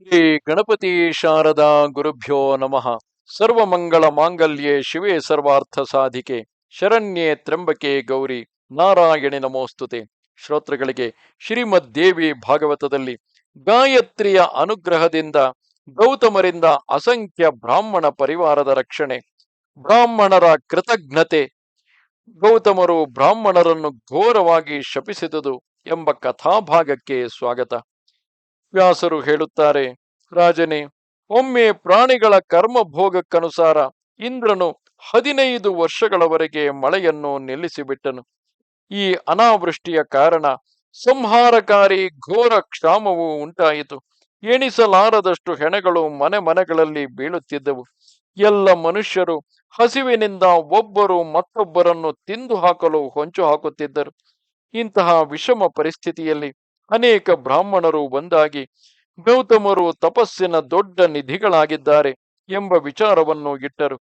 ಶ್ರೀ ಗಣಪತಿ ಶಾರದಾ ಗುರುಭ್ಯೋ ನಮಃ. ಸರ್ವಮಂಗಳ ಮಾಂಗಲ್ಯೇ ಶಿವೇ ಸರ್ವಾರ್ಥ ಸಾಧಿಕೆ. ಶರಣ್ಯೆ ತ್ರಂಬಕೆ ಗೌರಿ. ನಾರಾಯಣಿ ನಮೋಸ್ತುತೆ. ಶ್ರೋತೃಗಳಿಗೆ ಶ್ರೀಮದ್ ದೇವಿ ಭಾಗವತದಲ್ಲಿ ಗಾಯತ್ರಿಯ ಅನುಗ್ರಹದಿಂದ, ಗೌತಮರಿಂದ ಅಸಂಖ್ಯ ಬ್ರಾಹ್ಮಣ ಪರಿವಾರದ ರಕ್ಷಣೆ, ಬ್ರಾಹ್ಮಣರ ಕೃತಜ್ಞತೆ, ಗೌತಮರು ಬ್ರಾಹ್ಮಣರನ್ನು ಘೋರವಾಗಿ ಶಪಿಸಿದುದು ಎಂಬ ಕಥಾಭಾಗಕ್ಕೆ ಸ್ವಾಗತ. ವ್ಯಾಸರು ಹೇಳುತ್ತಾರೆ, ರಾಜನೇ, ಒಮ್ಮೆ ಪ್ರಾಣಿಗಳ ಕರ್ಮ ಭೋಗಕ್ಕನುಸಾರ ಇಂದ್ರನು ಹದಿನೈದು ವರ್ಷಗಳವರೆಗೆ ಮಳೆಯನ್ನು ನಿಲ್ಲಿಸಿಬಿಟ್ಟನು. ಈ ಅನಾವೃಷ್ಟಿಯ ಕಾರಣ ಸಂಹಾರಕಾರಿ ಘೋರ ಕ್ಷಾಮವು ಉಂಟಾಯಿತು. ಎಣಿಸಲಾರದಷ್ಟು ಹೆಣಗಳು ಮನೆ ಮನೆಗಳಲ್ಲಿ ಬೀಳುತ್ತಿದ್ದವು. ಎಲ್ಲ ಮನುಷ್ಯರು ಹಸಿವಿನಿಂದ ಒಬ್ಬರು ಮತ್ತೊಬ್ಬರನ್ನು ತಿಂದು ಹಾಕಲು ಹೊಂಚು ಹಾಕುತ್ತಿದ್ದರು. ಇಂತಹ ವಿಷಮ ಪರಿಸ್ಥಿತಿಯಲ್ಲಿ ಅನೇಕ ಬ್ರಾಹ್ಮಣರು ಒಂದಾಗಿ ಗೌತಮರು ತಪಸ್ಸಿನ ದೊಡ್ಡ ನಿಧಿಗಳಾಗಿದ್ದಾರೆ ಎಂಬ ವಿಚಾರವನ್ನು ಇಟ್ಟರು.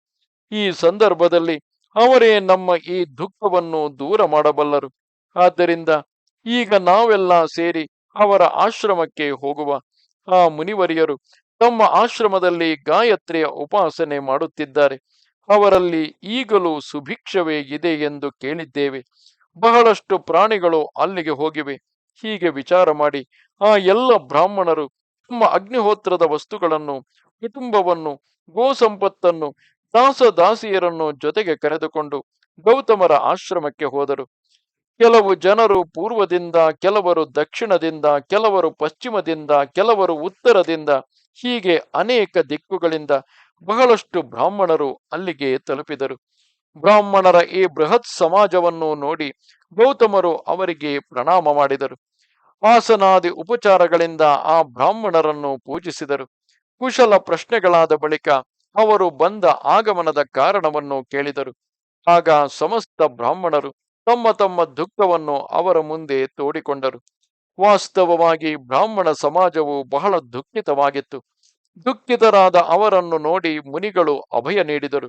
ಈ ಸಂದರ್ಭದಲ್ಲಿ ಅವರೇ ನಮ್ಮ ಈ ದುಃಖವನ್ನು ದೂರ ಮಾಡಬಲ್ಲರು. ಆದ್ದರಿಂದ ಈಗ ನಾವೆಲ್ಲ ಸೇರಿ ಅವರ ಆಶ್ರಮಕ್ಕೆ ಹೋಗುವ. ಆ ಮುನಿವರಿಯರು ತಮ್ಮ ಆಶ್ರಮದಲ್ಲಿ ಗಾಯತ್ರಿಯ ಉಪಾಸನೆ ಮಾಡುತ್ತಿದ್ದಾರೆ. ಅವರಲ್ಲಿ ಈಗಲೂ ಸುಭಿಕ್ಷವೇ ಇದೆ ಎಂದು ಕೇಳಿದ್ದೇವೆ. ಬಹಳಷ್ಟು ಪ್ರಾಣಿಗಳು ಅಲ್ಲಿಗೆ ಹೋಗಿವೆ. ಹೀಗೆ ವಿಚಾರ ಮಾಡಿ ಆ ಎಲ್ಲ ಬ್ರಾಹ್ಮಣರು ತಮ್ಮ ಅಗ್ನಿಹೋತ್ರದ ವಸ್ತುಗಳನ್ನು, ಕುಟುಂಬವನ್ನು, ಗೋಸಂಪತ್ತನ್ನು ದಾಸ ದಾಸಿಯರನ್ನು ಜೊತೆಗೆ ಕರೆದುಕೊಂಡು ಗೌತಮರ ಆಶ್ರಮಕ್ಕೆ ಹೋದರು. ಕೆಲವು ಜನರು ಪೂರ್ವದಿಂದ, ಕೆಲವರು ದಕ್ಷಿಣದಿಂದ, ಕೆಲವರು ಪಶ್ಚಿಮದಿಂದ, ಕೆಲವರು ಉತ್ತರದಿಂದ, ಹೀಗೆ ಅನೇಕ ದಿಕ್ಕುಗಳಿಂದ ಬಹಳಷ್ಟು ಬ್ರಾಹ್ಮಣರು ಅಲ್ಲಿಗೆ ತಲುಪಿದರು. ಬ್ರಾಹ್ಮಣರ ಈ ಬೃಹತ್ ಸಮಾಜವನ್ನು ನೋಡಿ ಗೌತಮರು ಅವರಿಗೆ ಪ್ರಣಾಮ ಮಾಡಿದರು. ಆಸನಾದಿ ಉಪಚಾರಗಳಿಂದ ಆ ಬ್ರಾಹ್ಮಣರನ್ನು ಪೂಜಿಸಿದರು. ಕುಶಲ ಪ್ರಶ್ನೆಗಳಾದ ಬಳಿಕ ಅವರು ಬಂದ ಆಗಮನದ ಕಾರಣವನ್ನು ಕೇಳಿದರು. ಆಗ ಸಮಸ್ತ ಬ್ರಾಹ್ಮಣರು ತಮ್ಮ ತಮ್ಮ ದುಃಖವನ್ನು ಅವರ ಮುಂದೆ ತೋಡಿಕೊಂಡರು. ವಾಸ್ತವವಾಗಿ ಬ್ರಾಹ್ಮಣ ಸಮಾಜವು ಬಹಳ ದುಃಖಿತವಾಗಿತ್ತು. ದುಃಖಿತರಾದ ಅವರನ್ನು ನೋಡಿ ಮುನಿಗಳು ಅಭಯ ನೀಡಿದರು.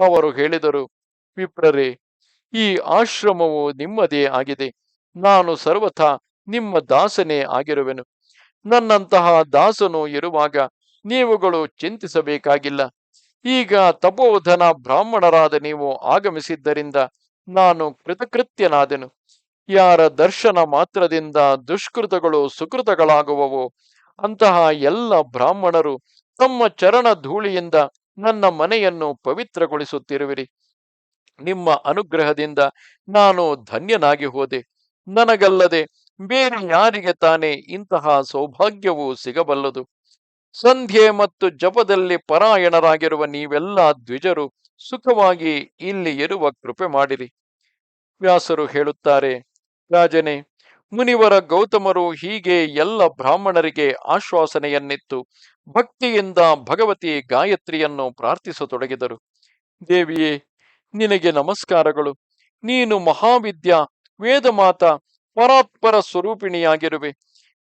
ಅವರು ಹೇಳಿದರು, ವಿಪ್ರರೇ, ಈ ಆಶ್ರಮವು ನಿಮ್ಮದೇ ಆಗಿದೆ. ನಾನು ಸರ್ವಥಾ ನಿಮ್ಮ ದಾಸನೇ ಆಗಿರುವೆನು. ನನ್ನಂತಹ ದಾಸನು ಇರುವಾಗ ನೀವುಗಳು ಚಿಂತಿಸಬೇಕಾಗಿಲ್ಲ. ಈಗ ತಪೋಧನ ಬ್ರಾಹ್ಮಣರಾದ ನೀವು ಆಗಮಿಸಿದ್ದರಿಂದ ನಾನು ಕೃತಕೃತ್ಯನಾದೆನು. ಯಾರ ದರ್ಶನ ಮಾತ್ರದಿಂದ ದುಷ್ಕೃತಗಳು ಸುಕೃತಗಳಾಗುವವೋ, ಅಂತಹ ಎಲ್ಲ ಬ್ರಾಹ್ಮಣರು ತಮ್ಮ ಚರಣ ಧೂಳಿಯಿಂದ ನನ್ನ ಮನೆಯನ್ನು ಪವಿತ್ರಗೊಳಿಸುತ್ತಿರುವಿರಿ. ನಿಮ್ಮ ಅನುಗ್ರಹದಿಂದ ನಾನು ಧನ್ಯನಾಗಿ ಹೋದೆ. ನನಗಲ್ಲದೆ ಬೇರೆ ಯಾರಿಗೆ ತಾನೇ ಇಂತಹ ಸೌಭಾಗ್ಯವು ಸಿಗಬಲ್ಲದು? ಸಂಧ್ಯೆ ಮತ್ತು ಜಪದಲ್ಲಿ ಪರಾಯಣರಾಗಿರುವ ನೀವೆಲ್ಲ ದ್ವಿಜರು, ಸುಖವಾಗಿ ಇಲ್ಲಿ ಇರುವ ಕೃಪೆ ಮಾಡಿರಿ. ವ್ಯಾಸರು ಹೇಳುತ್ತಾರೆ, ರಾಜನೇ, ಮುನಿವರ ಗೌತಮರು ಹೀಗೆ ಎಲ್ಲ ಬ್ರಾಹ್ಮಣರಿಗೆ ಆಶ್ವಾಸನೆಯನ್ನಿತ್ತು. ಭಕ್ತಿಯಿಂದ ಭಗವತಿ ಗಾಯತ್ರಿಯನ್ನು ಪ್ರಾರ್ಥಿಸತೊಡಗಿದರು. ದೇವಿಯೇ, ನಿನಗೆ ನಮಸ್ಕಾರಗಳು. ನೀನು ಮಹಾವಿದ್ಯಾ, ವೇದಮಾತ ಪರಾತ್ಪರ ಸ್ವರೂಪಿಣಿಯಾಗಿರುವೆ.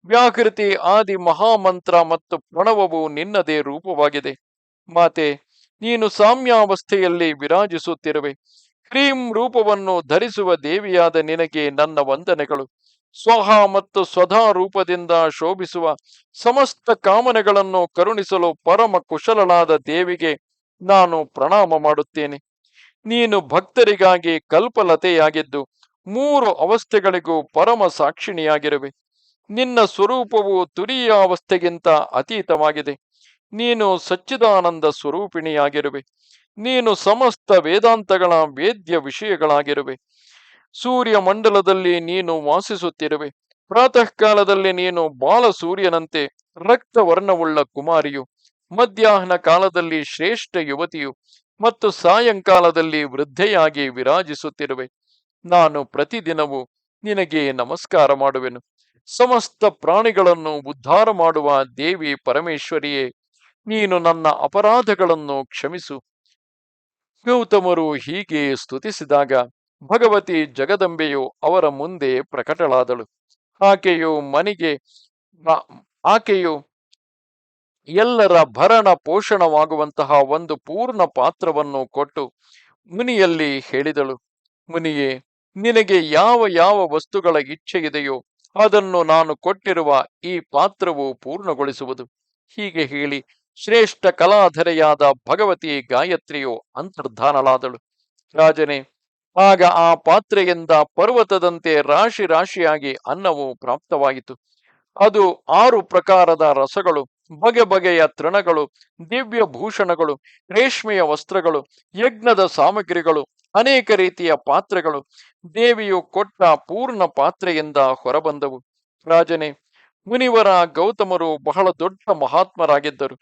ವ್ಯಾಕೃತಿ ಆದಿ ಮಹಾಮಂತ್ರ ಮತ್ತು ಪ್ರಣವವು ನಿನ್ನದೇ ರೂಪವಾಗಿದೆ. ಮಾತೆ, ನೀನು ಸಾಮ್ಯಾವಸ್ಥೆಯಲ್ಲಿ ವಿರಾಜಿಸುತ್ತಿರುವೆ. ಕ್ರೀಂ ರೂಪವನ್ನು ಧರಿಸುವ ದೇವಿಯಾದ ನಿನಗೆ ನನ್ನ ವಂದನೆಗಳು. ಸ್ವಹ ಮತ್ತು ಸ್ವಧಾ ರೂಪದಿಂದ ಶೋಭಿಸುವ ಸಮಸ್ತ ಕಾಮನೆಗಳನ್ನು ಕರುಣಿಸಲು ಪರಮ ಕುಶಲಳಾದ ದೇವಿಗೆ ನಾನು ಪ್ರಣಾಮ ಮಾಡುತ್ತೇನೆ. ನೀನು ಭಕ್ತರಿಗಾಗಿ ಕಲ್ಪಲತೆಯಾಗಿದ್ದು ಮೂರು ಅವಸ್ಥೆಗಳಿಗೂ ಪರಮ ಸಾಕ್ಷಿಣಿಯಾಗಿರುವೆ. ನಿನ್ನ ಸ್ವರೂಪವು ತುರಿಯ ಅವಸ್ಥೆಗಿಂತ ಅತೀತವಾಗಿದೆ. ನೀನು ಸಚ್ಚಿದಾನಂದ ಸ್ವರೂಪಿಣಿಯಾಗಿರುವೆ. ನೀನು ಸಮಸ್ತ ವೇದಾಂತಗಳ ವೇದ್ಯ ವಿಷಯಗಳಾಗಿರುವೆ. ಸೂರ್ಯ ಮಂಡಲದಲ್ಲಿ ನೀನು ವಾಸಿಸುತ್ತಿರುವೆ. ಪ್ರಾತಃ ಕಾಲದಲ್ಲಿ ನೀನು ಬಾಲ ಸೂರ್ಯನಂತೆ ರಕ್ತವರ್ಣವುಳ್ಳ ಕುಮಾರಿಯು. ಮಧ್ಯಾಹ್ನ ಕಾಲದಲ್ಲಿ ಶ್ರೇಷ್ಠ ಯುವತಿಯು ಮತ್ತು ಸಾಯಂಕಾಲದಲ್ಲಿ ವೃದ್ಧೆಯಾಗಿ ವಿರಾಜಿಸುತ್ತಿರುವೆ. ನಾನು ಪ್ರತಿದಿನವೂ ನಿನಗೆ ನಮಸ್ಕಾರ ಮಾಡುವೆನು. ಸಮಸ್ತ ಪ್ರಾಣಿಗಳನ್ನು ಉದ್ಧಾರ ಮಾಡುವ ದೇವಿ ಪರಮೇಶ್ವರಿಯೇ, ನೀನು ನನ್ನ ಅಪರಾಧಗಳನ್ನು ಕ್ಷಮಿಸು. ಗೌತಮರು ಹೀಗೆ ಸ್ತುತಿಸಿದಾಗ ಭಗವತಿ ಜಗದಂಬೆಯು ಅವರ ಮುಂದೆ ಪ್ರಕಟಳಾದಳು. ಆಕೆಯು ಮನೆಗೆ ಆಕೆಯು ಎಲ್ಲರ ಭರಣ ಪೋಷಣವಾಗುವಂತಹ ಒಂದು ಪೂರ್ಣ ಪಾತ್ರವನ್ನು ಕೊಟ್ಟು ಮುನಿಯಲ್ಲಿ ಹೇಳಿದಳು. ಮುನಿಯೇ ನಿನಗೆ ಯಾವ ಯಾವ ವಸ್ತುಗಳ ಇಚ್ಛೆ ಇದೆಯೋ ಅದನ್ನು ನಾನು ಕೊಟ್ಟಿರುವ ಈ ಪಾತ್ರವು ಪೂರ್ಣಗೊಳಿಸುವುದು. ಹೀಗೆ ಹೇಳಿ ಶ್ರೇಷ್ಠ ಕಲಾಧರೆಯಾದ ಭಗವತಿ ಗಾಯತ್ರಿಯು ಅಂತರ್ಧಾನಳಾದಳು. ರಾಜನೇ, ಆಗ ಆ ಪಾತ್ರೆಯಿಂದ ಪರ್ವತದಂತೆ ರಾಶಿ ರಾಶಿಯಾಗಿ ಅನ್ನವು ಪ್ರಾಪ್ತವಾಯಿತು. ಅದು ಆರು ಪ್ರಕಾರದ ರಸಗಳು, ಬಗೆ ಬಗೆಯ ತೃಣಗಳು ದಿವ್ಯ ಭೂಷಣಗಳು ರೇಷ್ಮೆಯ ವಸ್ತ್ರಗಳು, ಯಜ್ಞದ ಸಾಮಗ್ರಿಗಳು ಅನೇಕ ರೀತಿಯ ಪಾತ್ರೆಗಳು. ದೇವಿಯು ಕೊಟ್ಟ ಪೂರ್ಣ ಪಾತ್ರೆಯಿಂದ ಹೊರಬಂದವು. ರಾಜನೇ, ಮುನಿವರ ಗೌತಮರು ಬಹಳ ದೊಡ್ಡ ಮಹಾತ್ಮರಾಗಿದ್ದರು.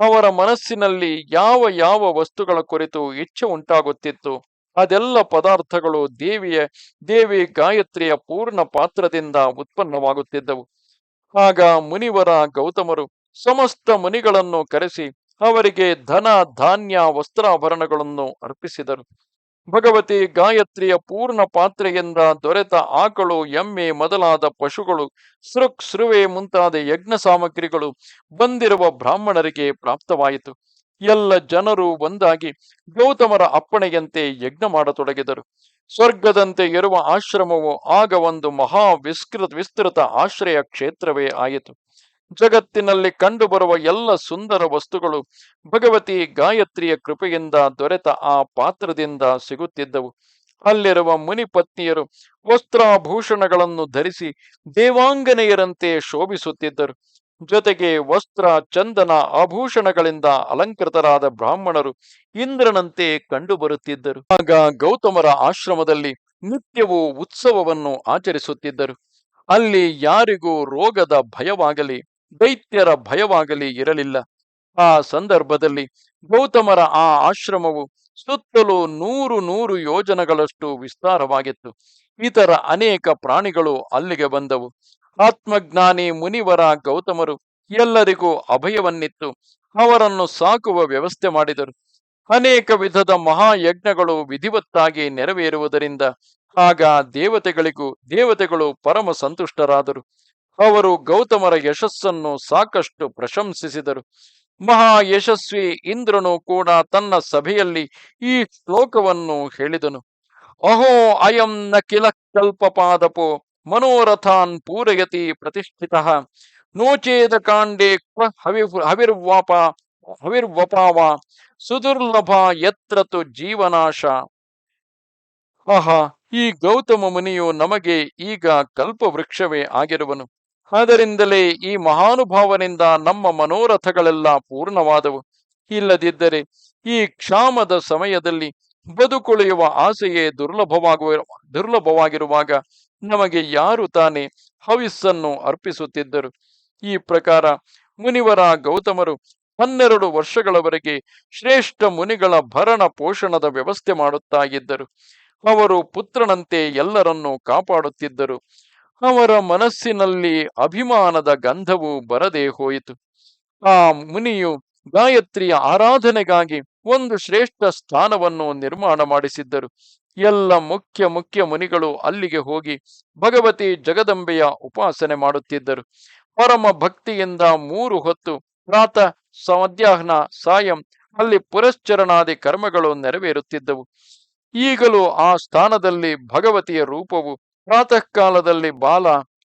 ಅವರ ಮನಸ್ಸಿನಲ್ಲಿ ಯಾವ ಯಾವ ವಸ್ತುಗಳ ಕುರಿತು ಇಚ್ಛೆ ಉಂಟಾಗುತ್ತಿತ್ತು, ಅದೆಲ್ಲ ಪದಾರ್ಥಗಳು ದೇವಿಯ, ದೇವಿ ಗಾಯತ್ರಿಯ ಪೂರ್ಣ ಪಾತ್ರದಿಂದ ಉತ್ಪನ್ನವಾಗುತ್ತಿದ್ದವು. ಆಗ ಮುನಿವರ ಗೌತಮರು ಸಮಸ್ತ ಮುನಿಗಳನ್ನು ಕರೆಸಿ ಅವರಿಗೆ ಧನ, ಧಾನ್ಯ, ವಸ್ತ್ರಾಭರಣಗಳನ್ನು ಅರ್ಪಿಸಿದರು. ಭಗವತಿ ಗಾಯತ್ರಿಯ ಪೂರ್ಣ ಪಾತ್ರೆಯಿಂದ ದೊರೆತ ಆಕಳು, ಎಮ್ಮೆ ಮೊದಲಾದ ಪಶುಗಳು, ಸೃಕ್ ಸೃವೆ ಮುಂತಾದ ಯಜ್ಞ ಸಾಮಗ್ರಿಗಳು ಬಂದಿರುವ ಬ್ರಾಹ್ಮಣರಿಗೆ ಪ್ರಾಪ್ತವಾಯಿತು. ಎಲ್ಲ ಜನರು ಒಂದಾಗಿ ಗೌತಮರ ಅಪ್ಪಣೆಯಂತೆ ಯಜ್ಞ ಮಾಡತೊಡಗಿದರು. ಸ್ವರ್ಗದಂತೆ ಇರುವ ಆಶ್ರಮವು ಆಗ ಒಂದು ಮಹಾ ವಿಸ್ತೃತ ವಿಸ್ತೃತ ಆಶ್ರಯ ಕ್ಷೇತ್ರವೇ ಆಯಿತು. ಜಗತ್ತಿನಲ್ಲಿ ಕಂಡುಬರುವ ಎಲ್ಲ ಸುಂದರ ವಸ್ತುಗಳು ಭಗವತಿ ಗಾಯತ್ರಿಯ ಕೃಪೆಯಿಂದ ದೊರೆತ ಆ ಪಾತ್ರದಿಂದ ಸಿಗುತ್ತಿದ್ದವು. ಅಲ್ಲಿರುವ ಮುನಿಪತ್ನಿಯರು ವಸ್ತ್ರಾಭೂಷಣಗಳನ್ನು ಧರಿಸಿ ದೇವಾಂಗನೆಯರಂತೆ ಶೋಭಿಸುತ್ತಿದ್ದರು. ಜೊತೆಗೆ ವಸ್ತ್ರ, ಚಂದನ ಆಭೂಷಣಗಳಿಂದ ಅಲಂಕೃತರಾದ ಬ್ರಾಹ್ಮಣರು ಇಂದ್ರನಂತೆ ಕಂಡುಬರುತ್ತಿದ್ದರು. ಆಗ ಗೌತಮರ ಆಶ್ರಮದಲ್ಲಿ ನಿತ್ಯವೂ ಉತ್ಸವವನ್ನು ಆಚರಿಸುತ್ತಿದ್ದರು. ಅಲ್ಲಿ ಯಾರಿಗೂ ರೋಗದ ಭಯವಾಗಲಿ ದೈತ್ಯರ ಭಯವಾಗಲಿ ಇರಲಿಲ್ಲ. ಆ ಸಂದರ್ಭದಲ್ಲಿ ಗೌತಮರ ಆ ಆಶ್ರಮವು ಸುತ್ತಲೂ ನೂರು ನೂರು ಯೋಜನಗಳಷ್ಟು ವಿಸ್ತಾರವಾಗಿತ್ತು. ಇತರ ಅನೇಕ ಪ್ರಾಣಿಗಳು ಅಲ್ಲಿಗೆ ಬಂದವು. ಆತ್ಮಜ್ಞಾನಿ ಮುನಿವರ ಗೌತಮರು ಎಲ್ಲರಿಗೂ ಅಭಯವನ್ನಿತ್ತು. ಅವರನ್ನು ಸಾಕುವ ವ್ಯವಸ್ಥೆ ಮಾಡಿದರು. ಅನೇಕ ವಿಧದ ಮಹಾಯಜ್ಞಗಳು ವಿಧಿವತ್ತಾಗಿ ನೆರವೇರುವುದರಿಂದ ಆಗ ದೇವತೆಗಳಿಗೂ ದೇವತೆಗಳು ಪರಮ ಸಂತುಷ್ಟರಾದರು. ಅವರು ಗೌತಮರ ಯಶಸ್ಸನ್ನು ಸಾಕಷ್ಟು ಪ್ರಶಂಸಿಸಿದರು. ಮಹಾ ಯಶಸ್ವಿ ಇಂದ್ರನು ಕೂಡ ತನ್ನ ಸಭೆಯಲ್ಲಿ ಈ ಶ್ಲೋಕವನ್ನು ಹೇಳಿದನು. ಅಹೋ, ಅಯಂ ನ ಕಿಲ ಕಲ್ಪಪಾದಪೋ, ಮನೋರಥಾನ್ ಪೂರಯತಿ ಪ್ರತಿಷ್ಠಿತ. ನೋಚೇದ ಕಾಂಡೇ ಹವಿರ್ವಾಪ, ಹವಿರ್ವಪಾವ, ಸುದುರ್ಲಭ ಯತ್ರತು ಜೀವನಾಶ. ಆಹಾ, ಈ ಗೌತಮ ಮುನಿಯು ನಮಗೆ ಈಗ ಕಲ್ಪವೃಕ್ಷವೇ ಆಗಿರುವನು. ಆದ್ದರಿಂದಲೇ ಈ ಮಹಾನುಭಾವನಿಂದ ನಮ್ಮ ಮನೋರಥಗಳೆಲ್ಲ ಪೂರ್ಣವಾದವು. ಇಲ್ಲದಿದ್ದರೆ ಈ ಕ್ಷಾಮದ ಸಮಯದಲ್ಲಿ ಬದುಕುಳಿಯುವ ಆಸೆಯೇ ದುರ್ಲಭವಾಗುವ, ದುರ್ಲಭವಾಗಿರುವಾಗ ನಮಗೆ ಯಾರು ತಾನೇ ಹವಿಸ್ಸನ್ನು ಅರ್ಪಿಸುತ್ತಿದ್ದರು. ಈ ಪ್ರಕಾರ ಮುನಿವರ ಗೌತಮರು ಹನ್ನೆರಡು ವರ್ಷಗಳವರೆಗೆ ಶ್ರೇಷ್ಠ ಮುನಿಗಳ ಭರಣ ಪೋಷಣದ ವ್ಯವಸ್ಥೆ ಮಾಡುತ್ತಾ ಇದ್ದರು ಅವರು ಪುತ್ರನಂತೆ ಎಲ್ಲರನ್ನೂ ಕಾಪಾಡುತ್ತಿದ್ದರು. ಅವರ ಮನಸ್ಸಿನಲ್ಲಿ ಅಭಿಮಾನದ ಗಂಧವು ಬರದೆ ಹೋಯಿತು. ಆ ಮುನಿಯು ಗಾಯತ್ರಿಯ ಆರಾಧನೆಗಾಗಿ ಒಂದು ಶ್ರೇಷ್ಠ ಸ್ಥಾನವನ್ನು ನಿರ್ಮಾಣ ಮಾಡಿಸಿದ್ದರು. ಎಲ್ಲ ಮುಖ್ಯ ಮುಖ್ಯ ಮುನಿಗಳು ಅಲ್ಲಿಗೆ ಹೋಗಿ ಭಗವತಿ ಜಗದಂಬೆಯ ಉಪಾಸನೆ ಮಾಡುತ್ತಿದ್ದರು. ಪರಮ ಭಕ್ತಿಯಿಂದ ಮೂರು ಹೊತ್ತು ಪ್ರಾತಃ ಮಧ್ಯಾಹ್ನ ಸಾಯಂ ಅಲ್ಲಿ ಪುರಶ್ಚರಣಾದಿ ಕರ್ಮಗಳು ನೆರವೇರುತ್ತಿದ್ದವು. ಈಗಲೂ ಆ ಸ್ಥಾನದಲ್ಲಿ ಭಗವತಿಯ ರೂಪವು ಪ್ರಾತಃ ಕಾಲದಲ್ಲಿ ಬಾಲ,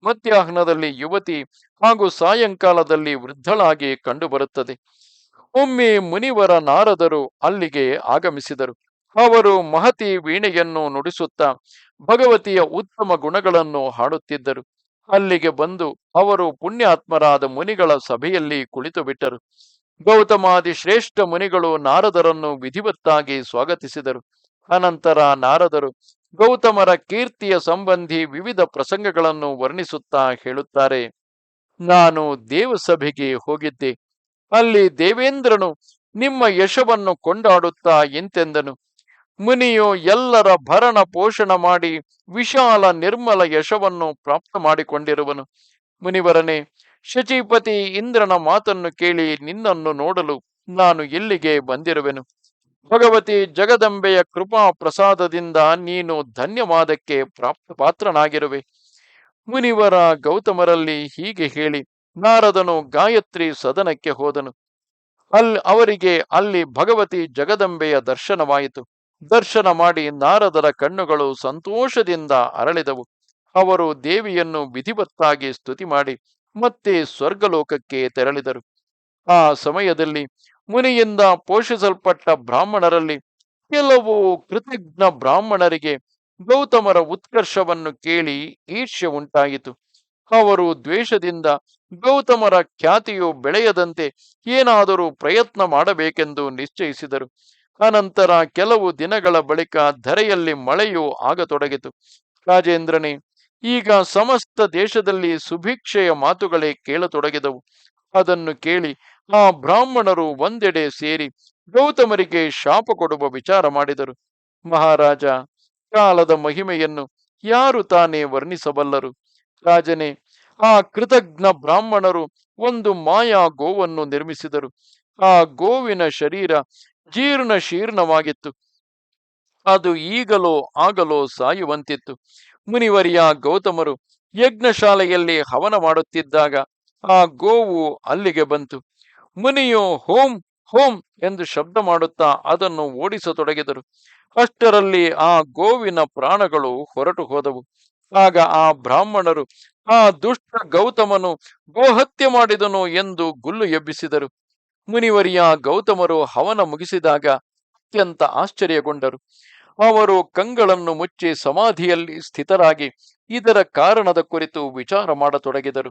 ಮಧ್ಯಾಹ್ನದಲ್ಲಿ ಯುವತಿ ಹಾಗೂ ಸಾಯಂಕಾಲದಲ್ಲಿ ವೃದ್ಧಳಾಗಿ ಕಂಡುಬರುತ್ತದೆ. ಒಮ್ಮೆ ಮುನಿವರ ನಾರದರು ಅಲ್ಲಿಗೆ ಆಗಮಿಸಿದರು. ಅವರು ಮಹತಿ ವೀಣೆಯನ್ನು ನುಡಿಸುತ್ತಾ ಭಗವತಿಯ ಉತ್ತಮ ಗುಣಗಳನ್ನು ಹಾಡುತ್ತಿದ್ದರು. ಅಲ್ಲಿಗೆ ಬಂದು ಅವರು ಪುಣ್ಯಾತ್ಮರಾದ ಮುನಿಗಳ ಸಭೆಯಲ್ಲಿ ಕುಳಿತು ಬಿಟ್ಟರು ಗೌತಮಾದಿ ಶ್ರೇಷ್ಠ ಮುನಿಗಳು ನಾರದರನ್ನು ವಿಧಿವತ್ತಾಗಿ ಸ್ವಾಗತಿಸಿದರು. ಅನಂತರ ನಾರದರು ಗೌತಮರ ಕೀರ್ತಿಯ ಸಂಬಂಧಿ ವಿವಿಧ ಪ್ರಸಂಗಗಳನ್ನು ವರ್ಣಿಸುತ್ತಾ ಹೇಳುತ್ತಾರೆ. ನಾನು ದೇವಸಭೆಗೆ ಹೋಗಿದ್ದೆ. ಅಲ್ಲಿ ದೇವೇಂದ್ರನು, ನಿಮ್ಮ ಯಶವನ್ನು ಕೊಂಡಾಡುತ್ತಾ ಎಂತೆಂದನು. ಮುನಿಯು ಎಲ್ಲರ ಭರಣ ಪೋಷಣ ಮಾಡಿ ವಿಶಾಲ ನಿರ್ಮಲ ಯಶವನ್ನು ಪ್ರಾಪ್ತ ಮಾಡಿಕೊಂಡಿರುವನು. ಮುನಿವರನೆ, ಶಚಿಪತಿ ಇಂದ್ರನ ಮಾತನ್ನು ಕೇಳಿ ನಿನ್ನನ್ನು ನೋಡಲು ನಾನು ಇಲ್ಲಿಗೆ ಬಂದಿರುವೆನು? ಭಗವತಿ ಜಗದಂಬೆಯ ಕೃಪಾ ಪ್ರಸಾದದಿಂದ ನೀನು ಧನ್ಯವಾದಕ್ಕೆ ಪ್ರಾಪ್ತ ಪಾತ್ರನಾಗಿರುವೆ. ಮುನಿವರ ಗೌತಮರಲ್ಲಿ ಹೀಗೆ ಹೇಳಿ, ನಾರದನು ಗಾಯತ್ರಿ ಸದನಕ್ಕೆ ಹೋದನು. ಅಲ್ಲಿ ಅವರಿಗೆ ಅಲ್ಲಿ ಭಗವತಿ ಜಗದಂಬೆಯ ದರ್ಶನವಾಯಿತು. ದರ್ಶನ ಮಾಡಿ ನಾರದರ ಕಣ್ಣುಗಳು ಸಂತೋಷದಿಂದ ಅರಳಿದವು. ಅವರು ದೇವಿಯನ್ನು ವಿಧಿವತ್ತಾಗಿ ಸ್ತುತಿ ಮಾಡಿ ಮತ್ತೆ ಸ್ವರ್ಗಲೋಕಕ್ಕೆ ತೆರಳಿದರು. ಆ ಸಮಯದಲ್ಲಿ ಮುನಿಯಿಂದ ಪೋಷಿಸಲ್ಪಟ್ಟ ಬ್ರಾಹ್ಮಣರಲ್ಲಿ ಕೆಲವು ಕೃತಜ್ಞ ಬ್ರಾಹ್ಮಣರಿಗೆ ಗೌತಮರ ಉತ್ಕರ್ಷವನ್ನು ಕೇಳಿ ಈರ್ಷ್ಯ ಉಂಟಾಯಿತು. ಅವರು ದ್ವೇಷದಿಂದ ಗೌತಮರ ಖ್ಯಾತಿಯು ಬೆಳೆಯದಂತೆ ಏನಾದರೂ ಪ್ರಯತ್ನ ಮಾಡಬೇಕೆಂದು ನಿಶ್ಚಯಿಸಿದರು. ಅನಂತರ ಕೆಲವು ದಿನಗಳ ಬಳಿಕ ಧರೆಯಲ್ಲಿ ಮಳೆಯು ಆಗತೊಡಗಿತು. ರಾಜೇಂದ್ರನೇ, ಈಗ ಸಮಸ್ತ ದೇಶದಲ್ಲಿ ಸುಭಿಕ್ಷೆಯ ಮಾತುಗಳೇ ಕೇಳತೊಡಗಿದವು. ಅದನ್ನು ಕೇಳಿ ಆ ಬ್ರಾಹ್ಮಣರು ಒಂದೆಡೆ ಸೇರಿ ಗೌತಮರಿಗೆ ಶಾಪ ಕೊಡುವ ವಿಚಾರ ಮಾಡಿದರು. ಮಹಾರಾಜ, ಕಾಲದ ಮಹಿಮೆಯನ್ನು ಯಾರು ತಾನೇ ವರ್ಣಿಸಬಲ್ಲರು? ರಾಜನೇ, ಆ ಕೃತಜ್ಞ ಬ್ರಾಹ್ಮಣರು ಒಂದು ಮಾಯಾ ಗೋವನ್ನು ನಿರ್ಮಿಸಿದರು. ಆ ಗೋವಿನ ಶರೀರ ಜೀರ್ಣ ಶೀರ್ಣವಾಗಿತ್ತು. ಅದು ಈಗಲೋ ಆಗಲೋ ಸಾಯುವಂತಿತ್ತು. ಮುನಿವರಿಯ ಗೌತಮರು ಯಜ್ಞಶಾಲೆಯಲ್ಲಿ ಹವನ ಮಾಡುತ್ತಿದ್ದಾಗ ಆ ಗೋವು ಅಲ್ಲಿಗೆ ಬಂತು. ಮುನಿಯು ಹೋಂ ಹೋಂ ಎಂದು ಶಬ್ದ ಮಾಡುತ್ತಾ ಅದನ್ನು ಓಡಿಸತೊಡಗಿದರು. ಅಷ್ಟರಲ್ಲಿ ಆ ಗೋವಿನ ಪ್ರಾಣಗಳು ಹೊರಟು ಹೋದವು. ಆಗ ಆ ಬ್ರಾಹ್ಮಣರು, ಆ ದುಷ್ಟ ಗೌತಮನು ಗೋಹತ್ಯೆ ಮಾಡಿದನು ಎಂದು ಗುಲ್ಲು ಎಬ್ಬಿಸಿದರು. ಮುನಿವರಿಯ ಗೌತಮರು ಹವನ ಮುಗಿಸಿದಾಗ ಅತ್ಯಂತ ಆಶ್ಚರ್ಯಗೊಂಡರು. ಅವರು ಕಂಗಳನ್ನು ಮುಚ್ಚಿ ಸಮಾಧಿಯಲ್ಲಿ ಸ್ಥಿತರಾಗಿ ಇದರ ಕಾರಣದ ಕುರಿತು ವಿಚಾರ ಮಾಡತೊಡಗಿದರು.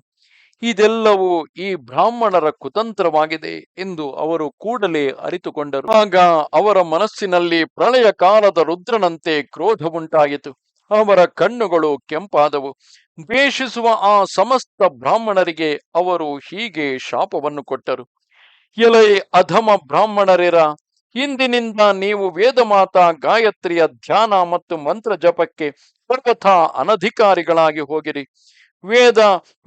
ಇದೆಲ್ಲವೂ ಈ ಬ್ರಾಹ್ಮಣರ ಕುತಂತ್ರವಾಗಿದೆ ಎಂದು ಅವರು ಕೂಡಲೇ ಅರಿತುಕೊಂಡರು. ಆಗ ಅವರ ಮನಸ್ಸಿನಲ್ಲಿ ಪ್ರಳಯ ಕಾಲದ ರುದ್ರನಂತೆ ಕ್ರೋಧ ಉಂಟಾಯಿತು. ಅವರ ಕಣ್ಣುಗಳು ಕೆಂಪಾದವು. ದ್ವೇಷಿಸುವ ಆ ಸಮಸ್ತ ಬ್ರಾಹ್ಮಣರಿಗೆ ಅವರು ಹೀಗೆ ಶಾಪವನ್ನು ಕೊಟ್ಟರು. ಎಲೈ ಅಧಮ ಬ್ರಾಹ್ಮಣರಿರ ಇಂದಿನಿಂದ ನೀವು ವೇದಮಾತಾ ಗಾಯತ್ರಿಯ ಧ್ಯಾನ ಮತ್ತು ಮಂತ್ರ ಜಪಕ್ಕೆ ಸರ್ವಥಾ ಅನಧಿಕಾರಿಗಳಾಗಿ ಹೋಗಿರಿ. ವೇದ,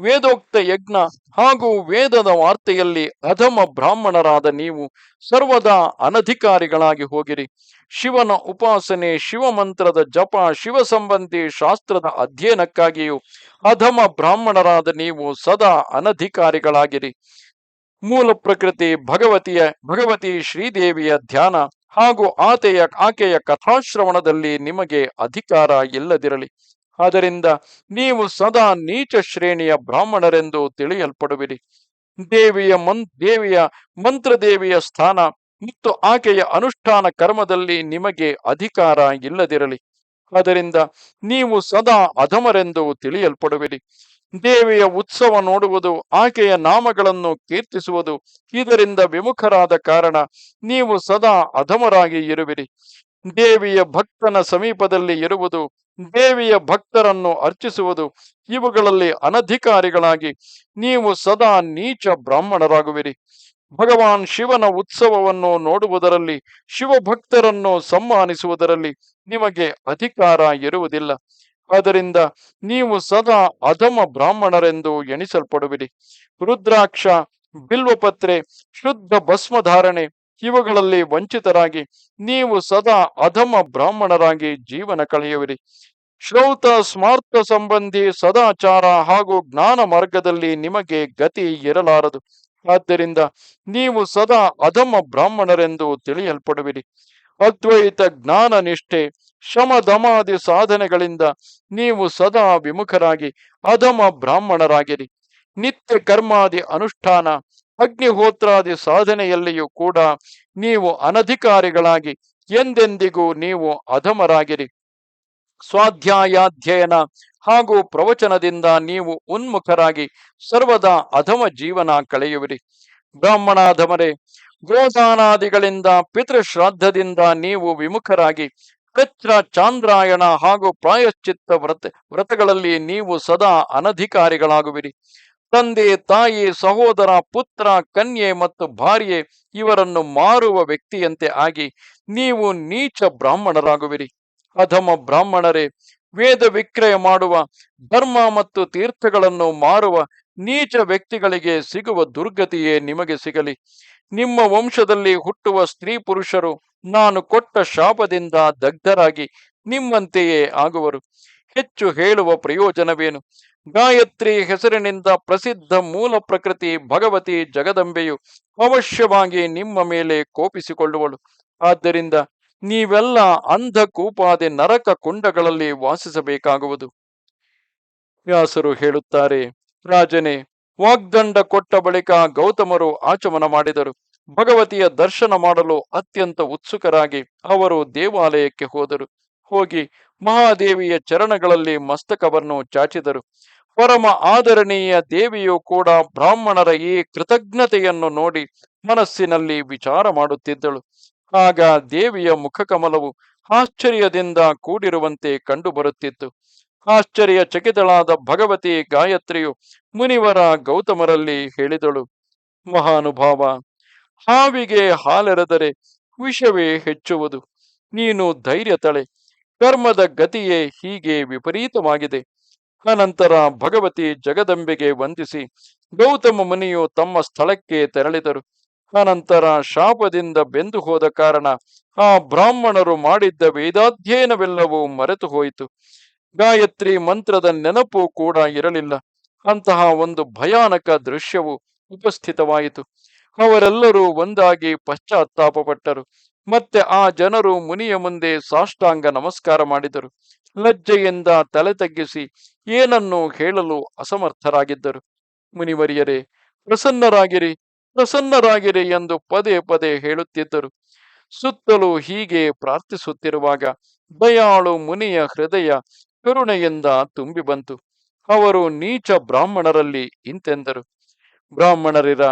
ವೇದೋಕ್ತ ಯಜ್ಞ ಹಾಗೂ ವೇದದ ವಾರ್ತೆಯಲ್ಲಿ ಅಧಮ ಬ್ರಾಹ್ಮಣರಾದ ನೀವು ಸರ್ವದಾ ಅನಧಿಕಾರಿಗಳಾಗಿ ಹೋಗಿರಿ. ಶಿವನ ಉಪಾಸನೆ ಶಿವಮಂತ್ರದ ಜಪ, ಶಿವ ಸಂಬಂಧಿ ಶಾಸ್ತ್ರದ ಅಧ್ಯಯನಕ್ಕಾಗಿಯೂ ಅಧಮ ಬ್ರಾಹ್ಮಣರಾದ ನೀವು ಸದಾ ಅನಧಿಕಾರಿಗಳಾಗಿರಿ. ಮೂಲ ಪ್ರಕೃತಿ ಭಗವತಿಯ, ಭಗವತಿ ಶ್ರೀದೇವಿಯ ಧ್ಯಾನ ಹಾಗೂ ಆತೆಯ, ಆಕೆಯ ಕಥಾಶ್ರವಣದಲ್ಲಿ ನಿಮಗೆ ಅಧಿಕಾರ ಇಲ್ಲದಿರಲಿ. ಆದ್ದರಿಂದ ನೀವು ಸದಾ ನೀಚ ಶ್ರೇಣಿಯ ಬ್ರಾಹ್ಮಣರೆಂದು ತಿಳಿಯಲ್ಪಡುವಿರಿ. ದೇವಿಯ ಮನ್, ದೇವಿಯ ಮಂತ್ರದೇವಿಯ ಸ್ಥಾನ ಮತ್ತು ಆಕೆಯ ಅನುಷ್ಠಾನ ಕರ್ಮದಲ್ಲಿ ನಿಮಗೆ ಅಧಿಕಾರ ಇಲ್ಲದಿರಲಿ. ಅದರಿಂದ ನೀವು ಸದಾ ಅಧಮರೆಂದು ತಿಳಿಯಲ್ಪಡುವಿರಿ. ದೇವಿಯ ಉತ್ಸವ ನೋಡುವುದು ಆಕೆಯ ನಾಮಗಳನ್ನು ಕೀರ್ತಿಸುವುದು. ಇದರಿಂದ ವಿಮುಖರಾದ ಕಾರಣ ನೀವು ಸದಾ ಅಧಮರಾಗಿ ಇರುವಿರಿ. ದೇವಿಯ ಭಕ್ತನ ಸಮೀಪದಲ್ಲಿ ಇರುವುದು ದೇವಿಯ ಭಕ್ತರನ್ನು ಅರ್ಚಿಸುವುದು ಇವುಗಳಲ್ಲಿ ಅನಧಿಕಾರಿಗಳಾಗಿ ನೀವು ಸದಾ ನೀಚ ಬ್ರಾಹ್ಮಣರಾಗುವಿರಿ. ಭಗವಾನ್ ಶಿವನ ಉತ್ಸವವನ್ನು ನೋಡುವುದರಲ್ಲಿ, ಶಿವಭಕ್ತರನ್ನು ಸಮ್ಮಾನಿಸುವುದರಲ್ಲಿ ನಿಮಗೆ ಅಧಿಕಾರ ಇರುವುದಿಲ್ಲ. ಆದ್ದರಿಂದ ನೀವು ಸದಾ ಅಧಮ ಬ್ರಾಹ್ಮಣರೆಂದು ಎಣಿಸಲ್ಪಡುವಿರಿ. ರುದ್ರಾಕ್ಷ, ಬಿಲ್ವಪತ್ರೆ, ಶುದ್ಧ ಭಸ್ಮಧಾರಣೆ ಇವುಗಳಲ್ಲಿ ವಂಚಿತರಾಗಿ ನೀವು ಸದಾ ಅಧಮ ಬ್ರಾಹ್ಮಣರಾಗಿ ಜೀವನ ಕಳೆಯುವಿರಿ. ಶ್ರೌತ ಸ್ಮಾರ್ಥ ಸಂಬಂಧಿ ಸದಾಚಾರ ಹಾಗೂ ಜ್ಞಾನ ಮಾರ್ಗದಲ್ಲಿ ನಿಮಗೆ ಗತಿ ಇರಲಾರದು. ಆದ್ದರಿಂದ ನೀವು ಸದಾ ಅಧಮ ಬ್ರಾಹ್ಮಣರೆಂದು ತಿಳಿಯಲ್ಪಡುವಿರಿ. ಅದ್ವೈತ ಜ್ಞಾನ ನಿಷ್ಠೆ ಶಮದಮಾದಿ ಸಾಧನೆಗಳಿಂದ ನೀವು ಸದಾ ವಿಮುಖರಾಗಿ, ಅಧಮ ಬ್ರಾಹ್ಮಣರಾಗಿರಿ. ನಿತ್ಯ ಕರ್ಮಾದಿ ಅನುಷ್ಠಾನ, ಅಗ್ನಿಹೋತ್ರಾದಿ ಸಾಧನೆಯಲ್ಲಿಯೂ ಕೂಡ ನೀವು ಅನಧಿಕಾರಿಗಳಾಗಿ, ಎಂದೆಂದಿಗೂ ನೀವು ಅಧಮರಾಗಿರಿ. ಸ್ವಾಧ್ಯಾಯಾಧ್ಯಯನ ಹಾಗೂ ಪ್ರವಚನದಿಂದ ನೀವು ಉನ್ಮುಖರಾಗಿ ಸರ್ವದಾ ಅಧಮ ಜೀವನ ಕಳೆಯುವಿರಿ. ಬ್ರಾಹ್ಮಣಾಧಮರೇ, ಗೋದಾನಾದಿಗಳಿಂದ ಪಿತೃಶ್ರಾದ್ದದಿಂದ ನೀವು ವಿಮುಖರಾಗಿ ಕಚ್ರ ಚಾಂದ್ರಾಯಣ ಹಾಗೂ ಪ್ರಾಯಶ್ಚಿತ್ತ ವ್ರತ, ವ್ರತಗಳಲ್ಲಿ ನೀವು ಸದಾ ಅನಧಿಕಾರಿಗಳಾಗುವಿರಿ. ತಂದೆ, ತಾಯಿ, ಸಹೋದರ, ಪುತ್ರ, ಕನ್ಯೆ ಮತ್ತು ಭಾರ್ಯೆ ಇವರನ್ನು ಮಾರುವ ವ್ಯಕ್ತಿಯಂತೆ ಆಗಿ ನೀವು ನೀಚ ಬ್ರಾಹ್ಮಣರಾಗುವಿರಿ. ಅಧಮ ಬ್ರಾಹ್ಮಣರೇ, ವೇದ ವಿಕ್ರಯ ಮಾಡುವ, ಧರ್ಮ ಮತ್ತು ತೀರ್ಥಗಳನ್ನು ಮಾರುವ ನೀಚ ವ್ಯಕ್ತಿಗಳಿಗೆ ಸಿಗುವ ದುರ್ಗತಿಯೇ ನಿಮಗೆ ಸಿಗಲಿ. ನಿಮ್ಮ ವಂಶದಲ್ಲಿ ಹುಟ್ಟುವ ಸ್ತ್ರೀ ಪುರುಷರು ನಾನು ಕೊಟ್ಟ ಶಾಪದಿಂದ ದಗ್ಧರಾಗಿ ನಿಮ್ಮಂತೆಯೇ ಆಗುವರು. ಹೆಚ್ಚು ಹೇಳುವ ಪ್ರಯೋಜನವೇನು? ಗಾಯತ್ರಿ ಹೆಸರಿನಿಂದ ಪ್ರಸಿದ್ಧ ಮೂಲ ಪ್ರಕೃತಿ ಭಗವತಿ ಜಗದಂಬೆಯು ಅವಶ್ಯವಾಗಿ ನಿಮ್ಮ ಮೇಲೆ ಕೋಪಿಸಿಕೊಳ್ಳುವಳು. ಆದ್ದರಿಂದ ನೀವೆಲ್ಲ ಅಂಧಕೂಪಾದೆ ನರಕ ಕುಂಡಗಳಲ್ಲಿ ವಾಸಿಸಬೇಕಾಗುವುದು. ವ್ಯಾಸರು ಹೇಳುತ್ತಾರೆ, ರಾಜನೇ, ವಾಗ್ದಂಡ ಕೊಟ್ಟ ಬಳಿಕ ಗೌತಮರು ಆಚಮನ ಮಾಡಿದರು. ಭಗವತಿಯ ದರ್ಶನ ಮಾಡಲು ಅತ್ಯಂತ ಉತ್ಸುಕರಾಗಿ ಅವರು ದೇವಾಲಯಕ್ಕೆ ಹೋದರು. ಹೋಗಿ ಮಹಾದೇವಿಯ ಚರಣಗಳಲ್ಲಿ ಮಸ್ತಕವನ್ನು ಚಾಚಿದರು. ಪರಮ ಆದರಣೀಯ ದೇವಿಯು ಕೂಡ ಬ್ರಾಹ್ಮಣರ ಈ ಕೃತಜ್ಞತೆಯನ್ನು ನೋಡಿ ಮನಸ್ಸಿನಲ್ಲಿ ವಿಚಾರ ಮಾಡುತ್ತಿದ್ದಳು. ಆಗ ದೇವಿಯ ಮುಖಕಮಲವು ಆಶ್ಚರ್ಯದಿಂದ ಕೂಡಿರುವಂತೆ ಕಂಡುಬರುತ್ತಿತ್ತು. ಆಶ್ಚರ್ಯ ಚಕಿತಳಾದ ಭಗವತಿ ಗಾಯತ್ರಿಯು ಮುನಿವರ ಗೌತಮರಲ್ಲಿ ಹೇಳಿದಳು, ಮಹಾನುಭಾವ, ಹಾವಿಗೆ ಹಾಲೆರೆದರೆ ವಿಷವೇ ಹೆಚ್ಚುವುದು. ನೀನು ಧೈರ್ಯ ತಳೆ, ಕರ್ಮದ ಗತಿಯೇ ಹೀಗೆ ವಿಪರೀತವಾಗಿದೆ. ಅನಂತರ ಭಗವತಿ ಜಗದಂಬೆಗೆ ವಂದಿಸಿ ಗೌತಮ ಮುನಿಯು ತಮ್ಮ ಸ್ಥಳಕ್ಕೆ ತೆರಳಿದರು. ಅನಂತರ ಶಾಪದಿಂದ ಬೆಂದು ಹೋದ ಕಾರಣ ಆ ಬ್ರಾಹ್ಮಣರು ಮಾಡಿದ್ದ ವೇದಾಧ್ಯಯನವೆಲ್ಲವೂ ಮರೆತು ಹೋಯಿತು. ಗಾಯತ್ರಿ ಮಂತ್ರದ ನೆನಪು ಕೂಡ ಇರಲಿಲ್ಲ. ಅಂತಹ ಒಂದು ಭಯಾನಕ ದೃಶ್ಯವು ಉಪಸ್ಥಿತವಾಯಿತು. ಅವರೆಲ್ಲರೂ ಒಂದಾಗಿ ಪಶ್ಚಾತ್ತಾಪಪಟ್ಟರು. ಮತ್ತೆ ಆ ಜನರು ಮುನಿಯ ಮುಂದೆ ಸಾಷ್ಟಾಂಗ ನಮಸ್ಕಾರ ಮಾಡಿದರು. ಲಜ್ಜೆಯಿಂದ ತಲೆ ತಗ್ಗಿಸಿ ಏನನ್ನು ಹೇಳಲು ಅಸಮರ್ಥರಾಗಿದ್ದರು. ಮುನಿವರಿಯರೇ, ಪ್ರಸನ್ನರಾಗಿರಿ. ಪ್ರಸನ್ನರಾಗಿರಿ ಎಂದು ಪದೇ ಪದೇ ಹೇಳುತ್ತಿದ್ದರು. ಸುತ್ತಲೂ ಹೀಗೆ ಪ್ರಾರ್ಥಿಸುತ್ತಿರುವಾಗ ದಯಾಳು ಮುನಿಯ ಹೃದಯ ಕರುಣೆಯಿಂದ ತುಂಬಿ ಬಂತು. ಅವರು ನೀಚ ಬ್ರಾಹ್ಮಣರಲ್ಲಿ ಇಂತೆಂದರು. ಬ್ರಾಹ್ಮಣರಿರ,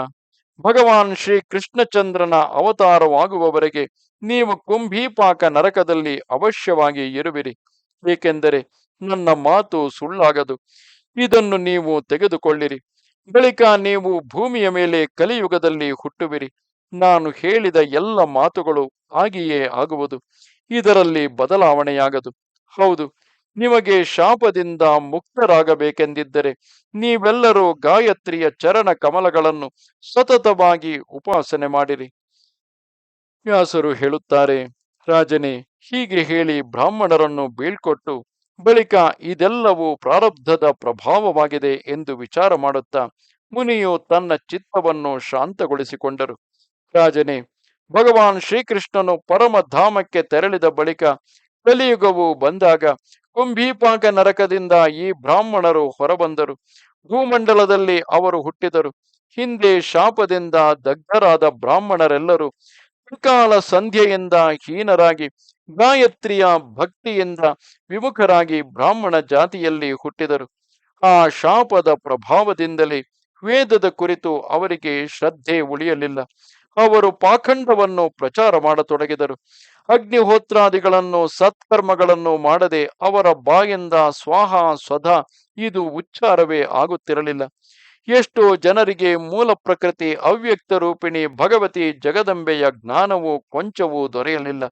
ಭಗವಾನ್ ಶ್ರೀ ಕೃಷ್ಣಚಂದ್ರನ ಅವತಾರವಾಗುವವರೆಗೆ ನೀವು ಕುಂಭೀಪಾಕ ನರಕದಲ್ಲಿ ಅವಶ್ಯವಾಗಿ ಇರುವಿರಿ. ಏಕೆಂದರೆ ನನ್ನ ಮಾತು ಸುಳ್ಳಾಗದು. ಇದನ್ನು ನೀವು ತೆಗೆದುಕೊಳ್ಳಿರಿ. ಬಳಿಕ ನೀವು ಭೂಮಿಯ ಮೇಲೆ ಕಲಿಯುಗದಲ್ಲಿ ಹುಟ್ಟುವಿರಿ. ನಾನು ಹೇಳಿದ ಎಲ್ಲ ಮಾತುಗಳು ಆಗಿಯೇ ಆಗುವುದು. ಇದರಲ್ಲಿ ಬದಲಾವಣೆಯಾಗದು. ಹೌದು, ನಿಮಗೆ ಶಾಪದಿಂದ ಮುಕ್ತರಾಗಬೇಕೆಂದಿದ್ದರೆ ನೀವೆಲ್ಲರೂ ಗಾಯತ್ರಿಯ ಚರಣ ಕಮಲಗಳನ್ನು ಸತತವಾಗಿ ಉಪಾಸನೆ ಮಾಡಿರಿ. ವ್ಯಾಸರು ಹೇಳುತ್ತಾರೆ, ರಾಜನೇ, ಹೀಗೆ ಹೇಳಿ ಬ್ರಾಹ್ಮಣರನ್ನು ಬೀಳ್ಕೊಟ್ಟು ಬಳಿಕ ಇದೆಲ್ಲವೂ ಪ್ರಾರಬ್ಧದ ಪ್ರಭಾವವಾಗಿದೆ ಎಂದು ವಿಚಾರ ಮಾಡುತ್ತಾ ಮುನಿಯು ತನ್ನ ಚಿತ್ತವನ್ನು ಶಾಂತಗೊಳಿಸಿಕೊಂಡರು. ರಾಜನೇ, ಭಗವಾನ್ ಶ್ರೀಕೃಷ್ಣನು ಪರಮಧಾಮಕ್ಕೆ ತೆರಳಿದ ಬಳಿಕ ಕಲಿಯುಗವು ಬಂದಾಗ ಕುಂಭೀಪಾಕ ನರಕದಿಂದ ಈ ಬ್ರಾಹ್ಮಣರು ಹೊರಬಂದರು. ಭೂಮಂಡಲದಲ್ಲಿ ಅವರು ಹುಟ್ಟಿದರು. ಹಿಂದೆ ಶಾಪದಿಂದ ದಗ್ಧರಾದ ಬ್ರಾಹ್ಮಣರೆಲ್ಲರೂ ತ್ರಿಕಾಲ ಸಂಧ್ಯೆಯಿಂದ ಹೀನರಾಗಿ ಗಾಯತ್ರಿಯ ಭಕ್ತಿಯಿಂದ ವಿಮುಖರಾಗಿ ಬ್ರಾಹ್ಮಣ ಜಾತಿಯಲ್ಲಿ ಹುಟ್ಟಿದರು. ಆ ಶಾಪದ ಪ್ರಭಾವದಿಂದಲೇ ವೇದದ ಕುರಿತು ಅವರಿಗೆ ಶ್ರದ್ಧೆ ಉಳಿಯಲಿಲ್ಲ. ಅವರು ಪಾಖಂಡವನ್ನು ಪ್ರಚಾರ ಮಾಡತೊಡಗಿದರು. ಅಗ್ನಿಹೋತ್ರಾದಿಗಳನ್ನು ಸತ್ಕರ್ಮಗಳನ್ನು ಮಾಡದೆ ಅವರ ಬಾಯಿಂದ ಸ್ವಾಹ ಸ್ವಧ ಇದು ಉಚ್ಚಾರವೇ ಆಗುತ್ತಿರಲಿಲ್ಲ. ಎಷ್ಟೋ ಜನರಿಗೆ ಮೂಲ ಪ್ರಕೃತಿ ಅವ್ಯಕ್ತ ರೂಪಿಣಿ ಭಗವತಿ ಜಗದಂಬೆಯ ಜ್ಞಾನವು ಕೊಂಚವೂ ದೊರೆಯಲಿಲ್ಲ.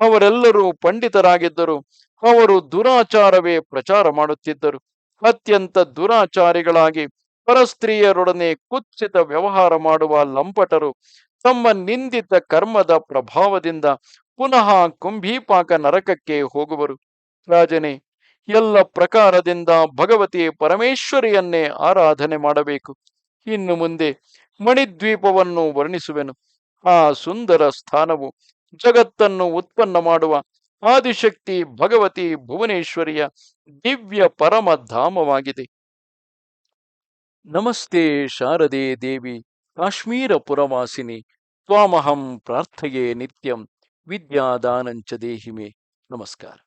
ಅವರೆಲ್ಲರೂ ಪಂಡಿತರಾಗಿದ್ದರು. ಅವರು ದುರಾಚಾರವೇ ಪ್ರಚಾರ ಮಾಡುತ್ತಿದ್ದರು. ಅತ್ಯಂತ ದುರಾಚಾರಿಗಳಾಗಿ ಪರಸ್ತ್ರೀಯರೊಡನೆ ಕುತ್ಸಿತ ವ್ಯವಹಾರ ಮಾಡುವ ಲಂಪಟರು ತಮ್ಮ ನಿಂದಿತ ಕರ್ಮದ ಪ್ರಭಾವದಿಂದ ಪುನಃ ಕುಂಭೀಪಾಕ ನರಕಕ್ಕೆ ಹೋಗುವರು. ರಾಜನೇ ಎಲ್ಲ ಪ್ರಕಾರದಿಂದ ಭಗವತಿ ಪರಮೇಶ್ವರಿಯನ್ನೇ ಆರಾಧನೆ ಮಾಡಬೇಕು. ಇನ್ನು ಮುಂದೆ ಮಣಿದ್ವೀಪವನ್ನು ವರ್ಣಿಸುವೆನು. ಆ ಸುಂದರ ಸ್ಥಾನವು ಜಗತ್ತನ್ನು ಉತ್ಪನ್ನ ಮಾಡುವ ಆದಿಶಕ್ತಿ ಭಗವತಿ ಭುವನೇಶ್ವರಿಯ ದಿವ್ಯ ಪರಮ ಧಾಮವಾಗಿದೆ. ನಮಸ್ತೆ ಶಾರದೆ ದೇವಿ, ಕಾಶ್ಮೀರ ಪುರವಾಸಿನಿ. ತ್ವಾಮಹಂ ಪ್ರಾರ್ಥೆಯೇ ನಿತ್ಯಂ. ವಿದ್ಯಾದಾನಂಚ ದೇಹಿಮೆ. ನಮಸ್ಕಾರ.